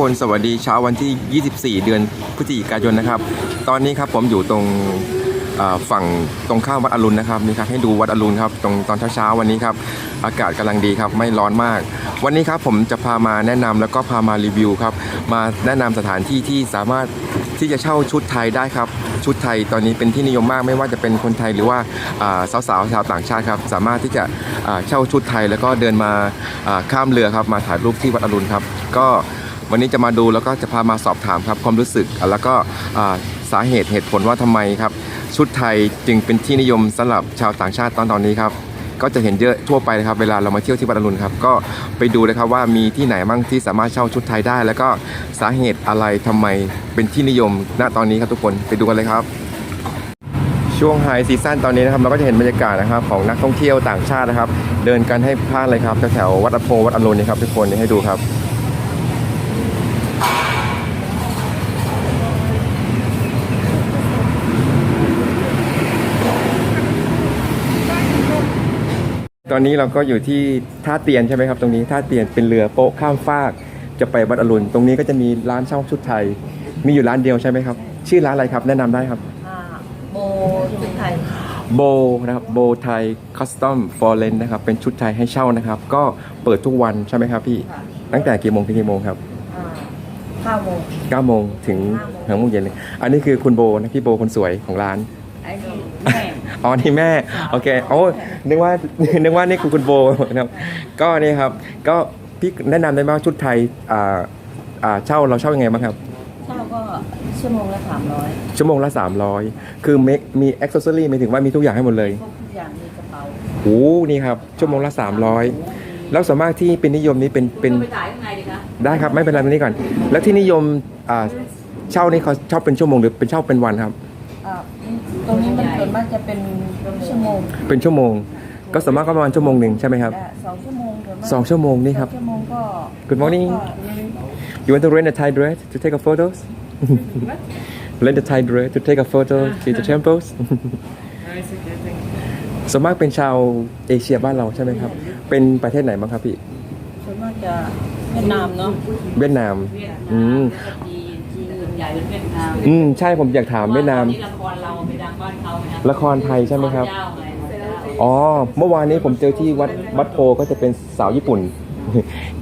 คนสวัสดีเช้าวันที่ 24 เดือนพฤศจิกายนนะครับ ตอนนี้ครับผมอยู่ตรงฝั่งตรงข้ามวัดอรุณนะครับนี่ครับให้ดูวัดอรุณครับตรงตอนเช้าๆวันนี้ครับอากาศกำลังดีครับไม่ร้อนมาก วันนี้ครับผมจะพามาแนะนำแล้วก็พามารีวิวครับมาแนะนำสถานที่ที่สามารถที่จะเช่าชุดไทยได้ครับ ชุดไทยตอนนี้เป็นที่นิยมมากไม่ว่าจะเป็นคนไทยหรือว่าอ่าสาวชาวต่างชาติครับสามารถที่จะเช่าชุดไทยแล้วก็เดินมาข้ามเรือครับมาถ่ายรูปที่วัดอรุณครับก็ วันนี้จะมาดูแล้วก็จะพามาสอบถามครับความรู้สึก แล้วก็สาเหตุเหตุผลว่าทำไมครับ ชุดไทยจึงเป็นที่นิยมสำหรับชาวต่างชาติตอนตอนนี้ครับก็จะเห็นเยอะทั่วไปนะครับเวลาเรามาเที่ยวที่วัดอรุณครับก็ไปดูเลยครับว่ามีที่ไหนบ้างที่สามารถเช่าชุดไทยได้ แล้วก็สาเหตุอะไรทำไมเป็นที่นิยมณตอนนี้ครับทุกคนไปดูกันเลยครับ ช่วงไฮซีซั่นตอนนี้นะครับเราก็จะเห็นบรรยากาศนะครับของนักท่องเที่ยวต่างชาตินะครับ เดินกันให้พลาดเลยครับแถววัดอโพวัดอรุณนี่ครับทุกคนนี่ให้ดูครับ ตอนนี้เราก็อยู่ที่ท่าเตียนใช่ไหมครับ ตรงนี้ท่าเตียนเป็นเรือโป๊ะข้ามฟาก จะไปวัดอรุณ ตรงนี้ก็จะมีร้านเช่าชุดไทย มีอยู่ร้านเดียวใช่ไหมครับ ชื่อร้านอะไรครับ แนะนำได้ครับ อ่าโบชุดไทย โบนะครับโบไทยคัสตอมฟอร์เรนนะครับ เป็นชุดไทยให้เช่านะครับ ก็เปิดทุกวันใช่ไหมครับพี่ ค่ะ ตั้งแต่กี่โมงถึงกี่โมงครับอ่าข้าวโมง 9โมงถึงห้าโมงถึงโมงเย็นเลย อันนี้คือคุณโบนะพี่โบคนสวยของร้านไอ้นี่แม่ อ๋อนี่แม่โอเคโอ้นึกว่านึกว่านี่คือคุณโบนะครับก็นี่ครับ ก็พี่แนะนำได้ไหมว่าชุดไทยอ่าอ่าเช่าเราเช่ายังไงบ้างครับ เช่าก็ชั่วโมงละสามร้อยชั่วโมงละ 300 คือ make มี accessory หมายถึงว่ามีทุกอย่างให้หมดเลยพวกทุกอย่างมีกระเป๋าโอ้นี่ครับ ชั่วโมงละ 300 แล้วส่วนมากที่เป็นนิยมนี้เป็นเป็นไปถ่ายข้างในดิคะได้ครับ ไม่เป็นไรตรงนี้ก่อน แล้วที่นิยมอ่าเช่านี่เขาเช่าเป็นชั่วโมงหรือเป็นเช่าเป็นวันครับอ่า ตรงนี้มันส่วนมากจะเป็นชั่วโมงเป็นชั่วโมง ก็ส่วนมากก็ประมาณชั่วโมงหนึ่งใช่ไหมครับ อ่าสองชั่วโมงส่วนมากสองชั่วโมงนี่ครับ สองชั่วโมงก็ Good morning ก็ You want to rent a Thai dress to take a photos? rent a Thai dress to take a photo to the temples? ส่วนมากเป็นชาวเอเชียบ้านเราใช่ไหมครับ เป็นประเทศไหนบ้างครับพี่ ส่วนมากจะเวียดนามเนาะเวียดนาม อืมจีนจีน ใหญ่เป็นเวียดนามอืมใช่ผมอยากถามเวียดนามนี่ละครเราไปดังบ้านเขาไหมครับละครไทยใช่ไหมครับเจ้าไงเจ้าอ๋อเมื่อวานนี้ผมเจอที่วัดวัดโพก็จะเป็นสาวญี่ปุ่น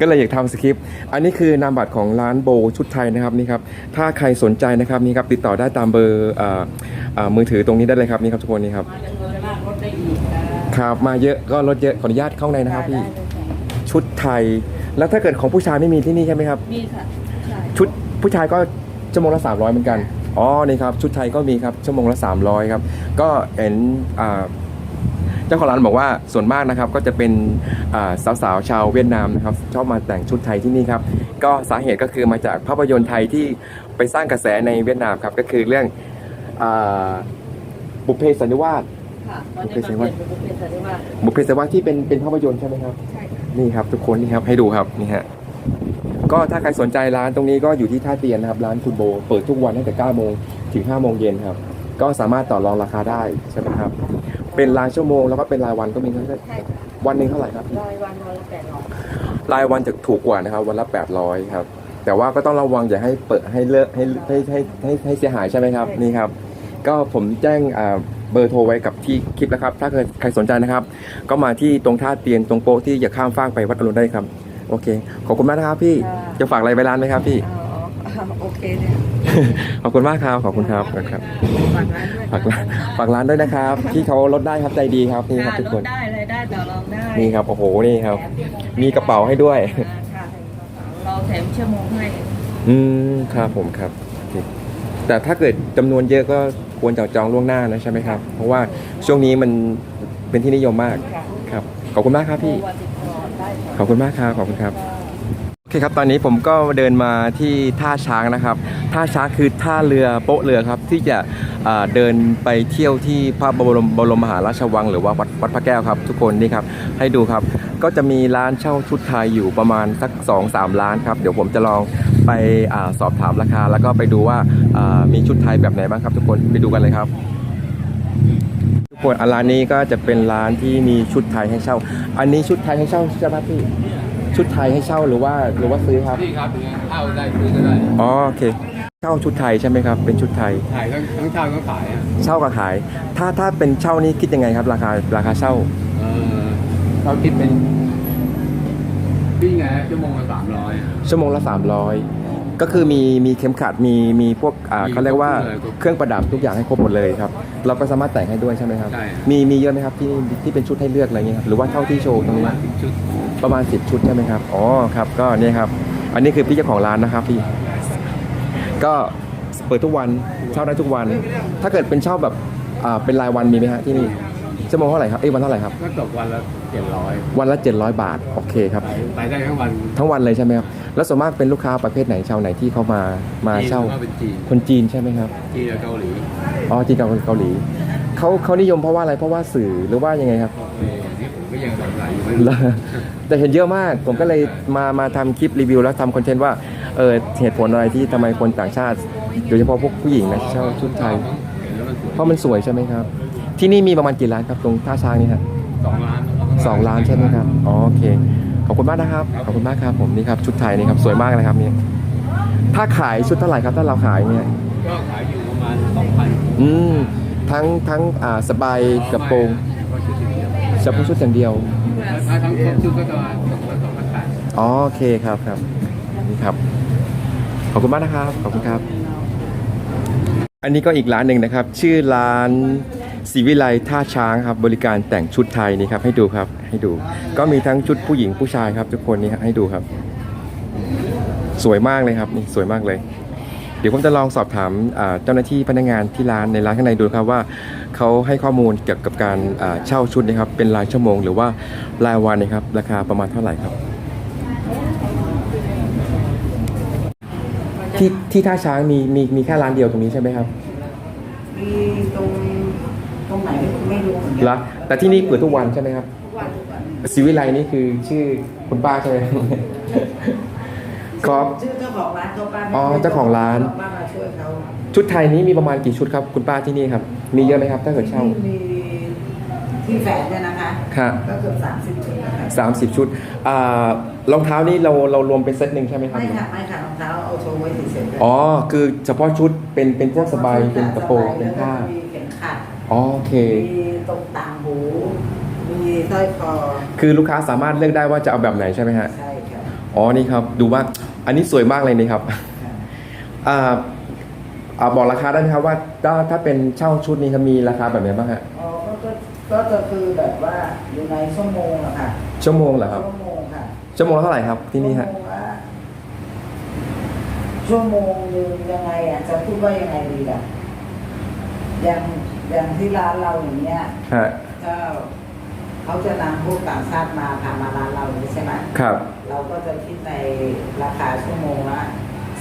ก็เลยอยากทำสคริปต์อันนี้คือนามบัตรของร้านโบชุดไทยนะครับนี่ครับถ้าใครสนใจนะครับนี่ครับติดต่อได้ตามเบอร์อ่าอ่ามือถือตรงนี้ได้เลยครับนี่ครับทุกคนนี่ครับมาจากเมืองลากรถได้อีกครับมาเยอะก็ลดเยอะขออนุญาตเข้าในนะครับพี่ได้เลยค่ะชุดไทย แล้วถ้าเกิดของผู้ชายไม่มีที่นี่ใช่ไหมครับ มีค่ะใช่ชุดผู้ชายก็ ชั่วโมงละ 300 เหมือนกัน อ๋อ นี่ครับ ชุดไทยก็มีครับ ชั่วโมงละ 300 ครับ ก็เห็นอ่าเจ้าของร้านบอกว่าส่วนมากนะครับก็จะเป็นอ่าสาวๆชาวเวียดนามนะครับชอบมาแต่งชุดไทยที่นี่ครับ ก็สาเหตุก็คือมาจากภาพยนตร์ไทยที่ไปสร้างกระแสในเวียดนามครับก็คือเรื่องอาบุพเพสันนิวาสค่ะตอนนี้มันเปลี่ยนเป็นบุฟเฟ่ต์สันนิวาสบุพเพสันนิวาสที่เป็นเป็นภาพยนตร์ใช่ไหมครับ ใช่ค่ะนี่ครับทุกคนนี่ครับให้ดูครับนี่ฮะ ก็ถ้าใครสนใจร้านตรงนี้ก็อยู่ที่ท่าเตียนนะครับ ร้านคุณโบ เปิดทุกวันตั้งแต่9โมงถึง5โมงเย็นครับ ก็สามารถต่อรองราคาได้ใช่ไหมครับ เป็นรายชั่วโมงแล้วก็เป็นรายวันก็มีครับใช่ค่ะวันหนึ่งเท่าไหร่ครับ รายวันวันละแปดร้อยรายวันจะถูกกว่านะครับ วันละ 800ครับ แต่ว่าก็ต้องระวังอย่าให้เปิดให้เลอะให้ให้ให้ให้ให้เสียหายใช่ไหมครับนี่ครับ ก็ผมแจ้งอ่าเบอร์โทรไว้กับที่คลิปแล้วครับ ถ้าเกิดใครสนใจนะครับ ก็มาที่ตรงท่าเตียนตรงโป๊ะที่จะข้ามฟากไปวัดอรุณได้ครับ โอเค ขอบคุณมากนะครับพี่จะฝากอะไรไปร้านไหมครับพี่ อ๋อโอเคเนี่ยขอบคุณมากครับ ขอบคุณครับขอบคุณครับ ฝากร้านด้วยฝากร้านฝากร้านด้วยนะครับที่เขาลดได้ครับใจดีครับนี่ครับค่ะทุกลคดนได้เลยได้ต่อรองได้นี่ครับโอ้โหนี่ครับ มีกระเป๋าให้ด้วย อ่าค่ะเราแถมชั่วโมงให้ อืมครับผมครับโอเคแต่ถ้าเกิดจำนวนเยอะก็ควรจะจองล่วงหน้านะใช่ไหมครับ เพราะว่าช่วงนี้มันเป็นที่นิยมมากค่ะครับขอบคุณมากครับพี่โทรวันติดต่อได้ค่ะ ขอบคุณมากครับขอบคุณครับโอเคครับตอนนี้ผมก็เดินมาที่ท่าช้างนะครับ ท่าช้างคือท่าเรือโป๊ะเรือครับที่จะเดินไปเที่ยวที่พระบรมบรมมหาราชวัง หรือว่าวัดวัดพระแก้วครับ ทุกคนนี่ครับให้ดูครับ ก็จะมีร้านเช่าชุดไทยอยู่ประมาณสัก2อสามร้านครับ เดี๋ยวผมจะลองไปอสอบถามราคา แล้วก็ไปดูว่ามีชุดไทยแบบไหนบ้างครับ ทุกคนไปดูกันเลยครับ ทุกคนอะร้านนี้ก็จะเป็นร้านที่มีชุดไทยให้เช่า อันนี้ชุดไทยให้เช่าใช่ไหมพี่ ชุดไทยให้เช่าหรือว่าหรือว่าซื้อครับ นี่ครับเอาได้ซื้อก็ได้อ๋อโอเค เช่าชุดไทยใช่ไหมครับ เป็นชุดไทย ขายทั้งทั้งเช่าทั้งขายอะเช่ากับขาย ถ้าถ้าเป็นเช่านี่คิดยังไงครับ ราคาราคาเช่า เออเราคิดเป็นพี่ไงชั่วโมงละสามร้อยชั่วโมงละ300 ก็คือมีมีเข็มขัดมีมีพวกอ่ามีเขาเรียกว่าครบเลยครบเครื่องประดับทุกอย่างให้ครบหมดเลยครับ เราก็สามารถแต่งให้ด้วยใช่ไหมครับ ใช่มีมีเยอะไหมครับที่ที่เป็นชุดให้เลือกอะไรเงี้ยครับหรือว่าเท่าที่โชว์ตปรงระนี้มาณสิบชุดประมาณ 10 ชุดใช่ไหมครับ อ๋อ ครับ ก็เนี่ยครับ อันนี้คือพี่เจ้าของร้านนะครับพี่ ก็เปิดทุกวัน เช่าได้ทุกวัน ถ้าเกิดเป็นเช่าแบบอ่าเป็นรายวันมีไหมฮะที่นี่ ชั่วโมงเท่าไหร่ครับ เอ้ยวันเท่าไหร่ครับ ก็ตกวันละเจ็ดร้อยวันละ 700 บาท โอเคครับขายได้ทั้งวัน ทั้งวันเลยใช่ไหมครับ แล้วส่วนมากเป็นลูกค้าประเภทไหนชาวไหนที่เขามามาเช่าจีนก็เป็นจีนคนจีนใช่ไหมครับจีนกับเกาหลีอ๋อจีนกับเกาหลีเขาเขานิยมเพราะว่าอะไรเพราะว่าสื่อหรือว่ายังไงครับเออนี่ผมก็ยังสงสัยอยู่ไม่รู้แล้วแต่เห็นเยอะมาก ผมก็เลยมามาทำคลิปรีวิว แล้วทำคอนเทนต์ว่าเออเหตุผลอะไรที่ทำไมคนต่างชาติโดยเฉพาะพวกผู้หญิงนะเช่าชุดไทยเห็นแล้วมันสวยเพราะมันสวยใช่ไหมครับ ที่นี่มีประมาณกี่ร้านครับตรงท่าช้างนี่ครับสองล้านสองร้านใช่ไหมครับอ๋อโอเค ขอบคุณมากนะครับ ขอบคุณมากครับผมนี่ครับชุดไทยนี่ครับสวยมากเลยครับนี่ถ้าขายชุดเท่าไหร่ครับถ้าเราขายเนี่ยก็ขายอยู่ประมาณสองพันอืมทั้งทั้งอ่าสบายกระโปรงก็ชุดเดียวเฉพาะชุดอย่างเดียวถ้าทั้งครบชุดก็ประมาณสองพันสองพันแปดอ๋อโอเคครับครับนี่ครับ ขอบคุณมากนะครับ ขอบคุณครับ อันนี้ก็อีกร้านหนึ่งนะครับ ชื่อร้าน ศิวิไลท่าช้างครับบริการแต่งชุดไทยนี่ครับให้ดูครับให้ดู ก็มีทั้งชุดผู้หญิงผู้ชายครับ ทุกคนนี่ให้ดูครับ สวยมากเลยครับนี่สวยมากเลย เดี๋ยวผมจะลองสอบถามเจ้าหน้าที่พนักงานที่ร้านในร้านข้างในดูครับว่าเขาให้ข้อมูลเกี่ยวกับการเช่าชุดนะครับ เป็นรายชั่วโมง หรือว่ารายวันนะครับ ราคาประมาณเท่าไหร่ครับที่ที่ท่าช้างมีมีมีแค่ร้านเดียวตรงนี้ใช่ไหมครับมีตรง ไหนไม่รู้เหมือนกัละแต่ที่นี่เปิดทุกวันใช่ไหมครับทุกวันทุกวันศิวิไลนี่คือชื่อคุณป้าใช่ไหม ครับ ชื่อเจ้าของร้านเขาป้าอ๋อเจ้าของร้าน ป้ามาช่วยเขาชุดไทยนี้มีประมาณกี่ชุดครับ คุณป้าที่นี่ครับ มีเยอะไหมครับ ถ้าเกิดเช่าที่มีที่แฝดเนี่ยนะคะครับก็เกือบสามสิบชุดนะคะสามสิบชุดอ่ารองเท้านี่เราเรารวมเป็นเซตหนึ่งใช่ไหมครับ ไม่ค่ะไม่ค่ะรองเท้าเอาโชว์ไว้เฉยๆอ๋อ คือเฉพาะชุดเป็นเป็นพวกสบายเป็นกระโปรงเป็นผ้า แล้วก็มีเข็มขัด อ๋อโอเค มีตรงต่างหู มีสร้อยคอคือลูกค้าสามารถเลือกได้ว่าจะเอาแบบไหนใช่ไหมฮะ ใช่ค่ะอ๋อ นี่ครับ ดูว่า อันนี้สวยมากเลยนี่ครับอ่าอ่าบอกราคาได้ไหมครับว่าถ้าถ้าเป็นเช่าชุดนี้ครับมีราคาแบบไหนบ้างฮะ อ๋อก็ก็ก็จะคือแบบว่าอยู่ในชั่วโมงอะค่ะชั่วโมงเหรอครับ ชั่วโมงค่ะชั่วโมงละเท่าไหร่ครับที่นี่ฮะ ชั่วโมงละชั่วโมงหนึงยังไงอะจะพูดว่ายังไงดีล่ะอย่าง อย่างที่ร้านเราอย่างเงี้ยฮะก็เขาจะนำพวกต่างชาติมาทำมาร้านเราใช่ไหมครับ เราก็จะคิดในราคาชั่วโมงละ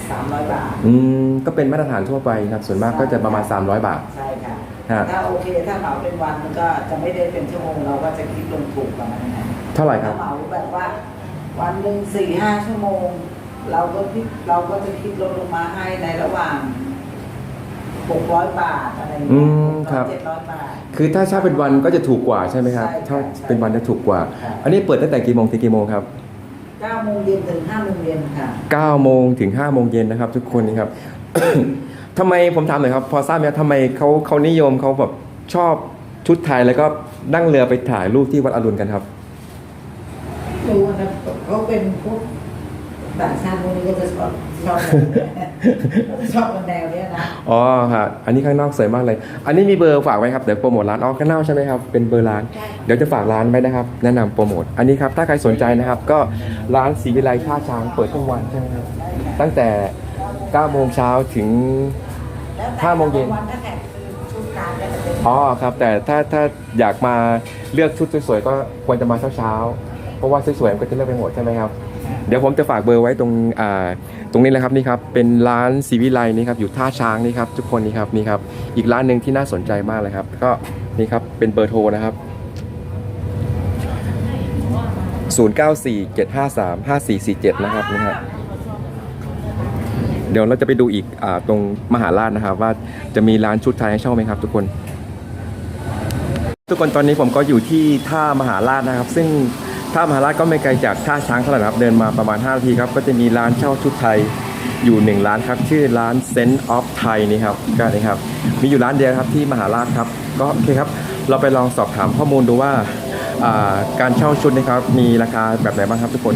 สามร้อยบาท อืมก็เป็นมาตรฐานทั่วไปครับ ส่วนมากก็จะประมาณ 300 บาท ใช่ค่ะฮะถ้าโอเคถ้าเหมาเป็นวันมันก็จะไม่ได้เป็นชั่วโมงเราก็จะคิดลงถูกกว่านั้นนะเท่าไหร่คถ้ารับเหมาแบบว่า วันหนึ่งสี่ห้าชั่วโมง เราก็คิดเราก็จะคิดลดลงมาให้ในระหว่าง หกร้อยบาทอะไรอย่างอืเงี้ยมครับ เจ็ดร้อยบาท คือถ้าเช่าเป็นวันก็จะถูกกว่าใช่ไหมครับ ใช่ถ้าใช่เป็นวันจะถูกกว่าครับอันนี้เปิดตั้งแต่กี่โมงถึงกี่โมงครับเก้าโมงเย็นถึงห้าโมงเย็นค่ะ 9โมงถึง5โมงเย็นนะครับ ทุกคนนี่ครับ ทำไมผมถามหน่อยครับ พอทราบไหมครับทำไมเขาเขานิยมเขาแบบชอบชุดไทยแล้วก็นั่งเรือไปถ่ายรูปที่วัดอรุณกันครับ รู้นะเขาเป็นพวก ต่างชาติพวกนี้ก็จะชอบชอบชอบกันแนวเนี้ยนะอ๋อครับอันนี้ข้างนอกสวยมากเลย อันนี้มีเบอร์ฝากไว้ครับเดี๋ยวโปรโมทร้านอ๋อข้างนอกใช่ไหมครับเป็นเบอร์ร้าน เดี๋ยวจะฝากร้านไว้นะครับ แนะนำโปรโมทอันนี้ครับถ้าใครสนใจนะครับ ก็ร้านศรีวิไลท่าช้างเปิดทุกวันใช่ไหมครับตั้งแต่9โมงเช้าถึงแล้วแต่ห้าโมงเย็นวันถ้าแข่งชุดกลารก็จะเป็นอ๋อครับ แต่ถ้าถ้าอยากมาเลือกชุดสวยๆก็ควรจะมาเช้าๆเพราะว่าสวยๆมันก็จะเลือกไปหมดใช่ไหมครับ เดี๋ยวผมจะฝากเบอร์ไว้ตรงตรงนี้เลยครับนี่ครับเป็นร้านซีวิไลนี่ครับอยู่ท่าช้างนี่ครับทุกคนนี่ครับนี่ครับอีกร้านหนึ่งที่น่าสนใจมากเลยครับ ก็นี่ครับเป็นเบอร์โทรนะครับ 0947535447 นะครับนี่ครับเดี๋ยวเราจะไปดูอีกอตรงมหาราชนะครับ ว่าจะมีร้านชุดไทยให้เช่าไหมครับ ทุกคน ทุกคนตอนนี้ผมก็อยู่ที่ท่ามหาราชนะครับ ซึ่ง ท่าท่ามหาราชก็ไม่ไกลจากท่าช้างเท่าไหร่นะครับ เดินมาประมาณ5นาทีครับ ก็จะมีร้านเช่าชุดไทยอยู่หนึ่งร้านครับ ชื่อร้าน Sense of Thai นี่ครับก็นี่ครับ มีอยู่ร้านเดียวครับที่มหาราชครับ ก็โอเคครับ เราไปลองสอบถามข้อมูลดูว่าอ่าการเช่าชุดนะครับ มีราคาแบบไหนบ้างครับทุกคน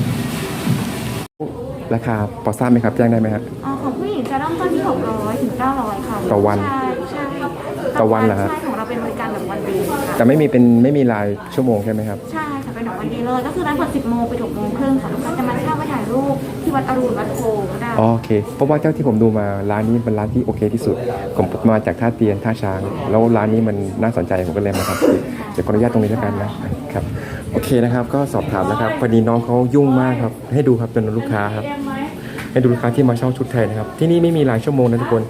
ราคาพอทราบไหมครับ แจ้งได้ไหมครับอ๋อของผู้หญิงจะเริ่มต้นที่600ถึง900ค่ะต่อวัน ใช่ใช่ต่อวันเหรอครับใช่ของเราเป็นบริการแบบวันเดียวค่ะแต่ไม่มีเป็นไม่มีรายชั่วโมงใช่ไหมครับ ใช่ค่ะ เป็นแบบวันดีเลย ก็คือร้านเปิด10โมงไป6โมงครึ่งค่ะลูกค้าจะมาเช่ามาถ่ายรูปที่วัดอรุณวัดโพก็ได้อ๋อโอเค เพราะว่าเจ้าที่ผมดูมาร้านนี้เป็นร้านที่โอเคที่สุด ผมมาจากท่าเตียนท่าช้าง แล้วร้านนี้มันน่าสนใจผมก็เลยมาครับเดี๋ยวขออนุญาตตรงนี้แล้วกันนะครับ โอเคนะครับ ก็สอบถามนะครับพอดีน้องเขายุ่งมากครับ ให้ดูครับจำนวนลูกค้าครับ ให้ดูลูกค้าที่มาเช่าชุดไทยนะครับ ที่นี่ไม่มีรายชั่วโมงนะทุกคน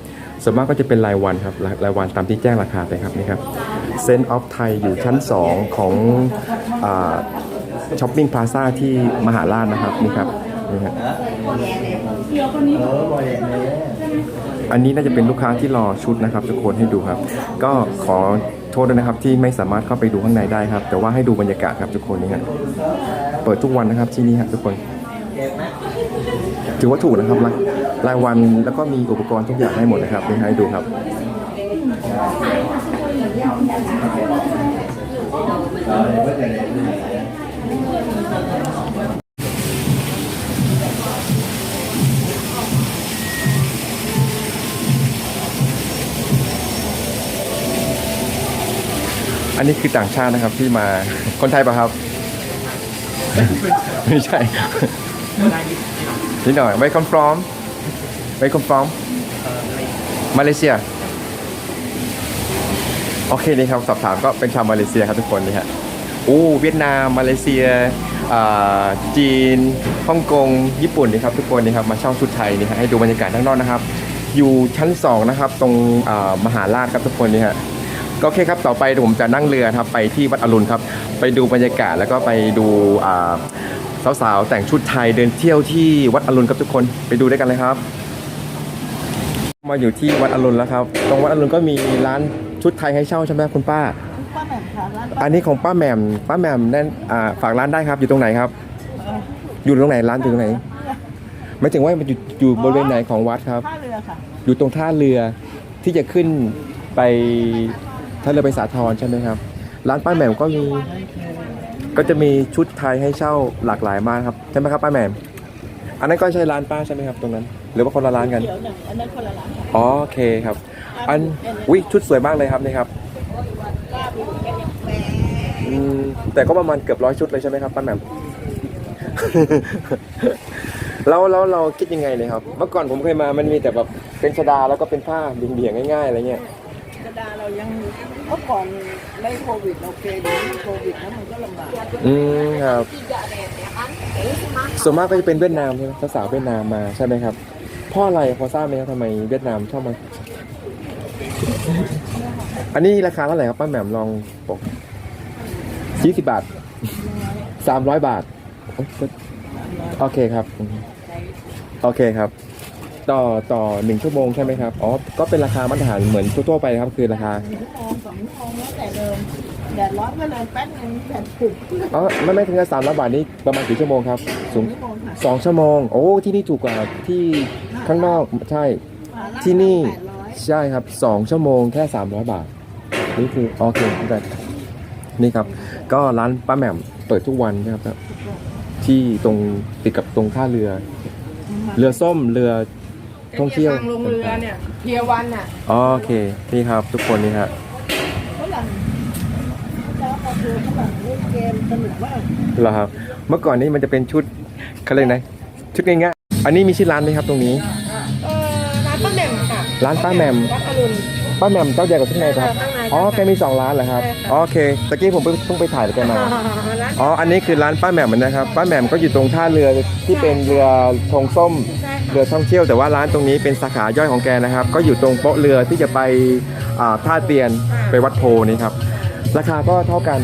ส่วนมากก็จะเป็นรายวันครับ รายวันตามที่แจ้งราคาไปครับนี่ครับเซนต์ออฟไทยอยู่ชั้น 2 ของช้อปปิ้งพลาซ่าที่มหาราชนะครับนี่ครับนี่ครับอันนี้น่าจะเป็นลูกค้าที่รอชุดนะครับทุกคนให้ดูครับ ก็ขอโทษด้วยนะครับที่ไม่สามารถเข้าไปดูข้างในได้ครับ แต่ว่าให้ดูบรรยากาศครับทุกคนนี่ครับเปิดทุกวันนะครับที่นี่ครับทุกคน ถือว่าถูกนะครับรายรายวันแล้วก็มีอุปกรณ์ทุกอย่างให้หมดนะครับนี่ให้ดูครับอันนี้คือต่างชาตินะครับที่มาคนไทยปะครับ ไม่ใช่ นิดหน่อย Where come from Where come from มาเลเซีย โอเคนี่ครับสอบถามก็เป็นชาวมาเลเซียครับทุกคนนี่ฮะโอ้เวียดนาม มาเลเซียอ่าจีนฮ่องกง ญี่ปุ่นนี่ครับทุกคนนี่ครับมาเช่าชุดไทยนี่ฮะให้ดูบรรยากาศข้างนอกนะครับ อยู่ชั้น 2 นะครับ ตรงมหาราชครับทุกคนนี่ฮะก็โอเคครับ ต่อไปผมจะนั่งเรือครับไปที่วัดอรุณครับ ไปดูบรรยากาศแล้วก็ไปดูอ่า สาวๆแต่งชุดไทยเดินเที่ยวที่วัดอรุณครับทุกคนไปดูด้วยกันเลยครับ มาอยู่ที่วัดอรุณแล้วครับ ตรงวัดอรุณก็มีร้านชุดไทยให้เช่าใช่ไหมคุณป้า ป้าแหม่มค่ะร้านอันนี้ของป้าแหม่มป้าแหม่มนั่นอ่าฝากร้านได้ครับอยู่ตรงไหนครับอยู่ตรงไหนร้านอยู่ตรงไหนไม่ถึงว่ามันอยู่อยู่บริเวณไหนของวัดครับ ท่าเรือค่ะอยู่ตรงท่าเรือที่จะขึ้นไปท่าเรือไปสาทรใช่ไหมครับ ร้านป้าแหม่มก็มี ก็จะมีชุดไทยให้เช่าหลากหลายมากครับใช่ไหมครับป้าแหม่มอันนั้นก็ใช่ร้านป้าใช่ไหมครับตรงนั้น หรือว่าคนละร้านกันเดี๋ยวหนึ่งอันนั้นคนละร้านค่ะอ๋อโอเคครับ อันวิชุดสวยมากเลยครับนี่ครับอืมแต่ก็ประมาณเกือบร้อยชุดเลยใช่ไหมครับป้าแหม่ม แล้วแล้วเราคิดยังไงเลยครับ เมื่อก่อนผมเคยมามันมีแต่แบบเป็นชดาแล้วก็เป็นผ้าเบี่ยงๆง่ายๆอะไรเงี้ยกระ ดาเรายังเมื่อก่อนไม่โควิดโอเคเดี๋ยวนี้โควิดแล้วมันก็ลำบากอืมครับส่วนมากก็จะเป็นเวียดนามใช่ไหมสาวๆเวียดนามมาใช่ไหมครับเพ่ออะไรพอทราบไหมครับทำไมเวียดนามชอบมา อันนี้ราคาเท่าไหร่ครับป้าแหม่มลองบอกยี่สิบบาทสามร้อยบาท โอเคครับ โอเคครับ ต่อต่อหนึ่งชั่วโมงใช่ไหมครับ อ๋อ ก็เป็นราคามาตรฐานเหมือนทั่วๆไปครับ คือราคาชั่วโมงสองชั่วโมงแล้วแต่เดิมแดดร้อนก็เลยแป๊บนึงแดดผุบอ๋อไม่ไม่ถึงกับสามร้อยบาทนี่ประมาณกี่ชั่วโมงครับสูงชั่วโมงค่ะสองชั่วโมง โอ้ที่นี่ถูกกว่าที่ข้างนอกใช่ ที่นี่แปดร้อยใช่ครับสองชั่วโมงแค่สามร้อยบาท นี่คือโอเคแต่นี่ครับ ก็ร้านป้าแหม่มเปิดทุกวันนะครับที่ตรงติดกับตรงท่าเรือ เรือส้มเรือ ท่องเที่ยวทางลงเรือเนี่ยเพียวันน่ะอ๋อโอเคนี่ครับ ทุกคนนี่ครับฝรั่งแล้วพอคือฝรั่งเล่นเกมสนุกมากเหรอครับ เมื่อก่อนนี้มันจะเป็นชุดเขาเรียกนะชุดง่ายๆอันนี้มีชื่อร้านไหมครับตรงนี้ เออร้านป้าแหม่มค่ะร้านป้าแหม่ม วัดอรุณ ป้าแหม่มเจ้าใหญ่กว่าข้างในครับ ข้างในอ๋อ แกมีสองร้านเหรอครับ ใช่ค่ะ อ๋อโอเค ตะกี้ผมเพิ่งเพิ่งไปถ่ายแล้วแกมา ร้านอ๋อ อันนี้คือร้านป้าแหม่มนะครับ ป้าแหม่มก็อยู่ตรงท่าเรือที่เป็นเรือธงส้ม ใช่ค่ะ เรือท่องเที่ยวแต่ว่าร้านตรงนี้เป็นสาขาย่อยของแกนะครับ ก็อยู่ตรงโป๊ะเรือที่จะไปอ่าท่าเตียนไปวัดโพนี่ครับ ราคาก็เท่ากัน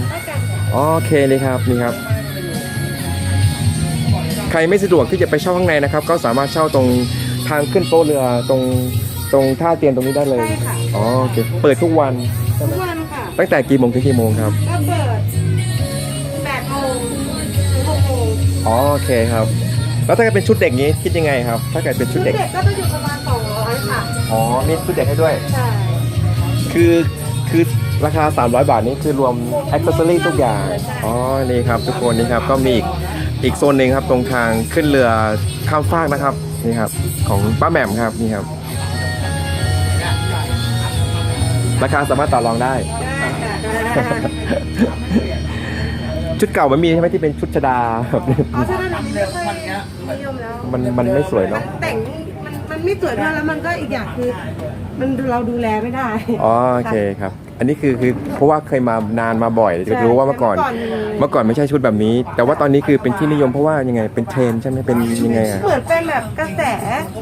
อ๋อโอเคเลยครับนี่ครับ ใครไม่สะดวกที่จะไปเช่าข้างในนะครับ ก็สามารถเช่าตรงทางขึ้นโป๊ะเรือตรงตรงท่าเตียนตรงนี้ได้เลยใช่ค่ะ อ๋อโอเคเปิดทุกวัน ทุกวันค่ะ ตั้งแต่กี่โมงถึงกี่โมงครับ ก็เปิด8โมงถึง6โมอ๋อโอเคครับ แล้วถ้าเกิดเป็นชุดเด็กนี้คิดยังไงครับ ถ้าเกิดเป็นชุดเด็ก เด็กก็จะอยู่ประมาณ200ค่ะ อ๋อ มีชุดเด็กให้ด้วย ใช่คือคือราคา 300 บาทนี้คือรวมอ็อกเซอรี่ทุกอย่าง อ๋อ นี่ครับทุกคนนี่ครับก็มีอีกอีกโซนหนึ่งครับตรงทางขึ้นเรือข้ามฟากนะครับนี่ครับของป้าแหม่มครับนี่ครับ ราคาสามารถต่อรองได้ชุดเก่ามันมีใช่ไหมที่เป็นชุดชดาครับเพราะฉะ นั้นไม่ค่อยนิยมแล้ว มันมันไม่สวยเนาะ แต่งมันมันไม่สวยด้วยแล้วมันก็อีกอย่างคือ มันเราดูแลไม่ได้ อ๋อโอเคครับ อันนี้คือคือเพราะว่าเคยมานานมาบ่อยใช่รู้ว่าเมื่อก่อนเมื่อก่อน เมื่อก่อนไม่ใช่ชุดแบบนี้ แต่ว่าตอนนี้คือเป็นที่นิยมเพราะว่ายังไงเป็นเทรนด์ใช่ไหมเป็นยังไงอะเหมือนเป็นแบบกระแส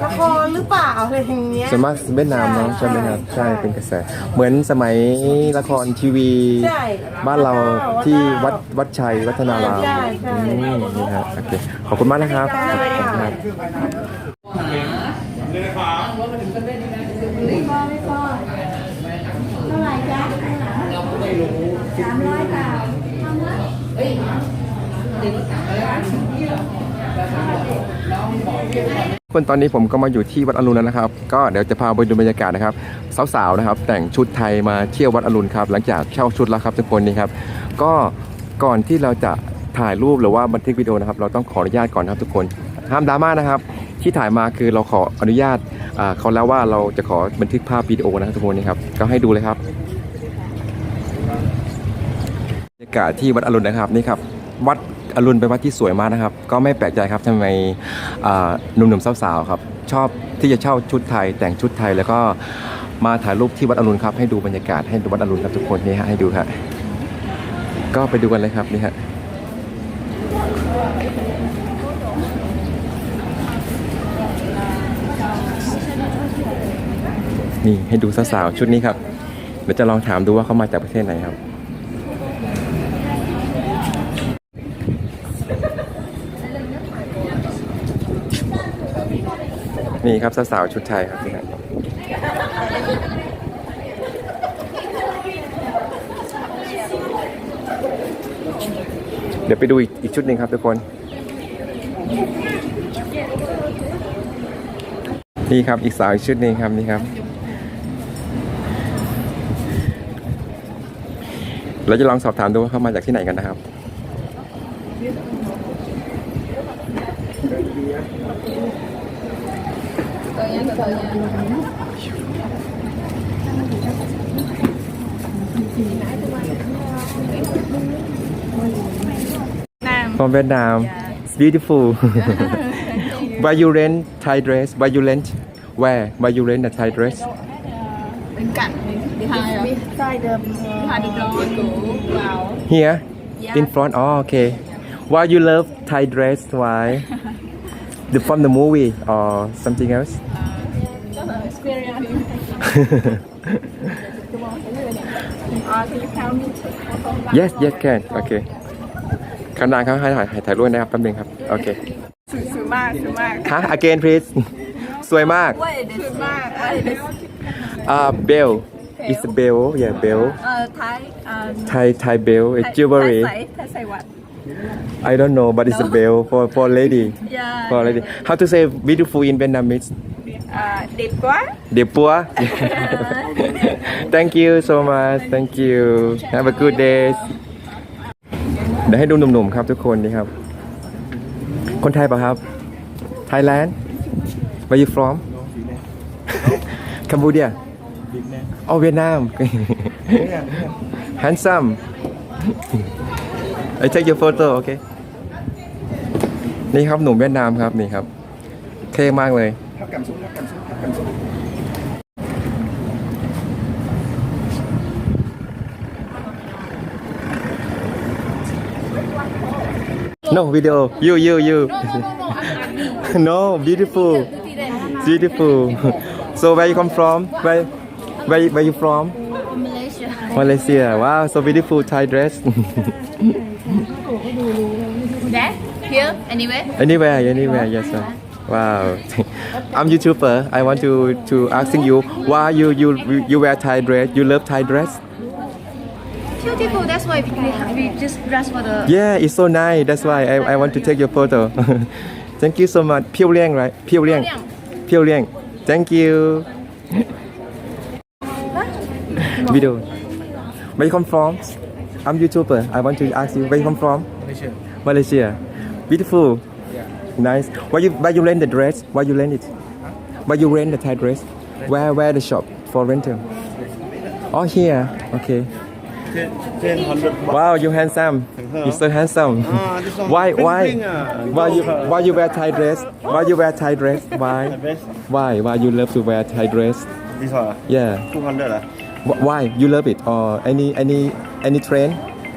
ละครหรือเปล่าอะไรอย่างเงี้ยส่วนมากเวียดนามเนาะใช่ไหมครับใช่เป็นกระแส เหมือนสมัยละครทีวี ใช่บ้านเราที่วัดวัดชัยวัฒนารามใช่ใช่ อืมนี่ครับโอเคขอบคุณมากนะครับได้ขอบคุณค่ะครับ เท่าไหร่จ๊ะ สามร้อยบาทคนตอนนี้ผมก็มาอยู่ที่วัดอรุณแล้วนะครับ ก็เดี๋ยวจะพาไปดูบรรยากาศนะครับ สาวๆนะครับ แต่งชุดไทยมาเที่ยววัดอรุณครับ หลังจากเช่าชุดแล้วครับทุกคนนี่ครับ ก็ก่อนที่เราจะถ่ายรูปหรือว่าบันทึกวิดีโอนะครับ เราต้องขออนุญาตก่อนครับทุกคน ห้ามดราม่านะครับ ที่ถ่ายมาคือเราขออนุญาตเขาแล้วว่าเราจะขอบันทึกภาพวิดีโอนะครับทุกคนนี่ครับก็ให้ดูเลยครับบ รรยากาศที่วัดอรุณนะครับนี่ครับวัดอรุณเป็นวัดที่สวยมากนะครับ ก็ไม่แปลกใจครับทำไมหนุ่มๆสาวๆครับชอบที่จะเช่าชุดไทยแต่งชุดไทยแล้วก็มาถ่ายรูปที่วัดอรุณครับให้ดูบรรยากาศให้ดูวัดอรุณครับทุกคนนี่ฮะให้ดูครับก็ไปดูกันเลยครับนี่ฮะนี่ให้ดูสาวๆชุดนี้ครับเดี๋ยวจะลองถามดูว่าเขามาจากประเทศไหนครับ นี่ครับสาวๆชุดไทยครับนี่ครับเดี๋ยวไปดูอีกอีกชุดหนึ่งครับทุกคน นี่ครับอีกสาวอีกชุดหนึ่งครับนี่ครับ เราจะลองสอบถามดูว่าเขามาจากที่ไหนกันนะครับ From Vietnam. It's beautiful. Why you rent Thai dress? Why you rent? Where? Why you rent a Thai dress? bên cạnh thì hai rồi Sai được hai của vào Here? Yeah. In front? Oh, okay. Why you love Thai dress? Why? the, from the movie or something else? just an experience uh, can you tell me photo yes, yes, can. Okay. ข้างหน้าเขาให้ถ่ายถ่ายรูปนะครับแป๊บนึงครับ โอเค sủi sủi mạc sủi mạc ฮะ again please สวยมาก what is this sủi mạc what is this อ่า bell it's a bell yeah bell uh, Thái uh, Thai Thai bell a jewelry Thái sấy Thái sấy what I don't know but it's a bell for for lady yeah for lady how to say beautiful in Vietnamese uh, đẹp quá Đẹp búa. Thank you so much. Thank you. Have a good day. เดี๋ยวให้ดูหนุ่มๆครับทุกคนนี่ครับ คนไทยปะครับ Thailand Where you from Cambodia Oh Vietnam Handsome I take your photo okay นี่ครับหนุ่มเวียดนามครับนี่ครับเท่มากเลย No video. You, you, you. no, beautiful. Beautiful. So where you come from? Where, where, where you from? Malaysia Malaysia. Wow, so beautiful Thai dress. That? Here? Anywhere? Anywhere, anywhere, yes sir. Wow, I'm YouTuber. I want to to asking you why you you you wear Thai dress. You love Thai dress? Beautiful. That's why we, we just dress for the. Yeah, it's so nice. That's why I, I want to take your photo. Thank you so much. Piu Liang, right? Piu Liang. Piu Liang. Thank you. Video. Where you come from? I'm YouTuber. I want to ask you where you come from? Malaysia Malaysia. Beautiful. Yeah. Nice. Why you why you rent the dress? Why you rent it? Why you rent the Thai dress? Where where the shop for rental? Oh here. Okay. Ten hundred Wow, you handsome. You so handsome. Ah, why why ah. why you why you wear Thai dress? Why you wear Thai dress? Why? Why why you love to wear Thai dress? This one, Yeah. two hundred ah. Wh- Why you love it or any any any trend?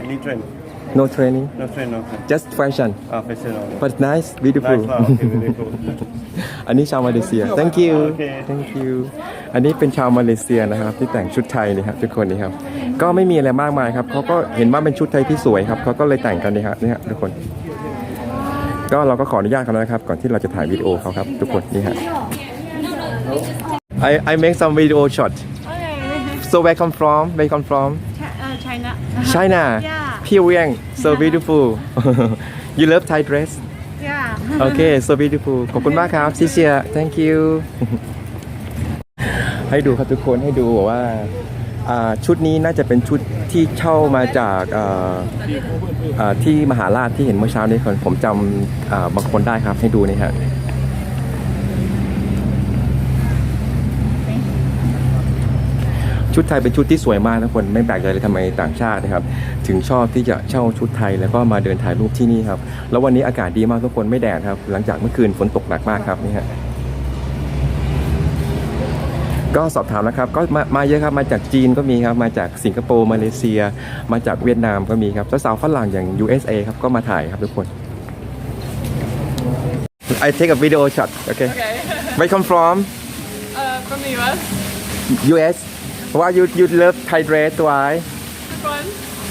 Any trend? No training. No trend, no trend. Just fashion. Ah, fashion. ah. But nice, beautiful. Nice lah. Okay, very cool. อันนี้ชาวมาเลเซีย thank you โอเค thank you อันนี้เป็นชาวมาเลเซียนะครับ ที่แต่งชุดไทยนี่ครับทุกคนนี่ครับ ก็ไม่มีอะไรมากมายครับเขาก็เห็นว่าเป็นชุดไทยที่สวยครับเขาก็เลยแต่งกันนี่ครับนี่ครับทุกคน ก็เราก็ขออนุญาตเขาแล้วนะครับ ก่อนที่เราจะถ่ายวิดีโอเขาครับทุกคนนี่ฮะ I I make some video shot so where come from where come from uh, China China Yeah. พี่เวียง so beautiful you love Thai dress yeah โอเค so beautiful ขอบคุณมากครับซิเชีย thank you ให้ดูครับทุกคนให้ดูบอกว่าอ่าชุดนี้น่าจะเป็นชุดที่เช่ามาจากอ่าอ่าที่มหาราชที่เห็นเมื่อเช้านี้คนผมจำอ่าบางคนได้ครับให้ดูนี่ฮะ ชุดไทยเป็นชุดที่สวยมากนะคนไม่แปลกใจเลยทำไมต่างชาตินะครับ ถึงชอบที่จะเช่าชุดไทยแล้วก็มาเดินถ่ายรูปที่นี่ครับแล้ววันนี้อากาศดีมากทุกคนไม่แดดครับ หลังจากเมื่อคืนฝนตกหนักมากครับนี่ฮะก็สอบถามนะครับ ก็มามาเยอะครับมาจากจีนก็มีครับ มาจากสิงคโปร์มาเลเซีย มาจากเวียดนามก็มีครับสาวๆฝรั่งอย่าง USA ครับก็มาถ่ายครับทุกคน I take a video shot okay Okay. Where you come from Uh, from the US. US Why you you love Thai dress why This one.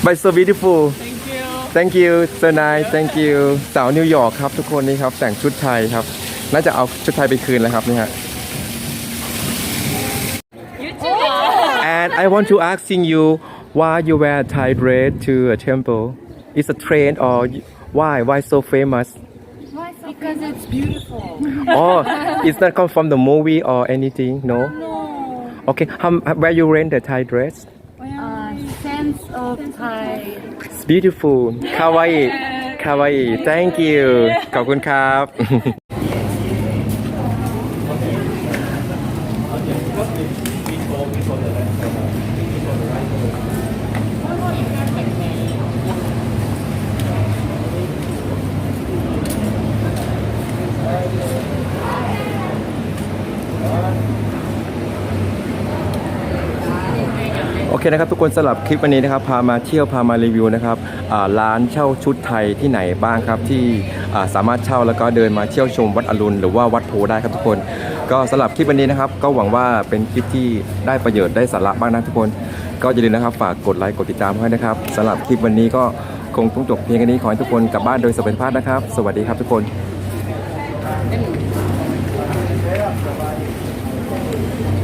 But so beautiful Thank you. Thank you so nice Thank you สาวนิวยอร์กครับทุกคนนี่ครับ แต่งชุดไทยครับ น่าจะเอาชุดไทยไปคืนแล้วครับนี่ฮะ You too. And I want to asking you why you wear Thai dress to a temple. It's a trend or y- why? Why so famous? Because it's beautiful. Oh, it's not come from the movie or anything. No. No. Okay. How, where you rent the Thai dress? Uh, sense of Thai. It's beautiful. Kawaii. Kawaii. Thank you. ขอบคุณครับ โอ คนะครับทุกคนสำหรับคลิปวันนี้นะครับพามาเที่ยวพามารีวิวนะครับร้านเช่าชุดไทยที่ไหนบ้างครับที่สามารถเช่าแล้วก็เดินมาเที่ยวชมวัดอรุณหรือว่าวัดโพได้ครับทุกคน ก็สำหรับคลิปวันนี้นะครับ ก็หวังว่าเป็นคลิปที่ได้ประโยชน์ได้สาระบ้างนะทุกคน ก็อย่าลืมนะครับฝากกดไลค์กดติดตามให้นะครับสำหรับคลิปวันนี้ก็คงต้องจบเพียงแค่นี้ขอให้ทุกคนกลับบ้านโดยสวัสดิภาพนะครับ สวัสดีครับทุกคน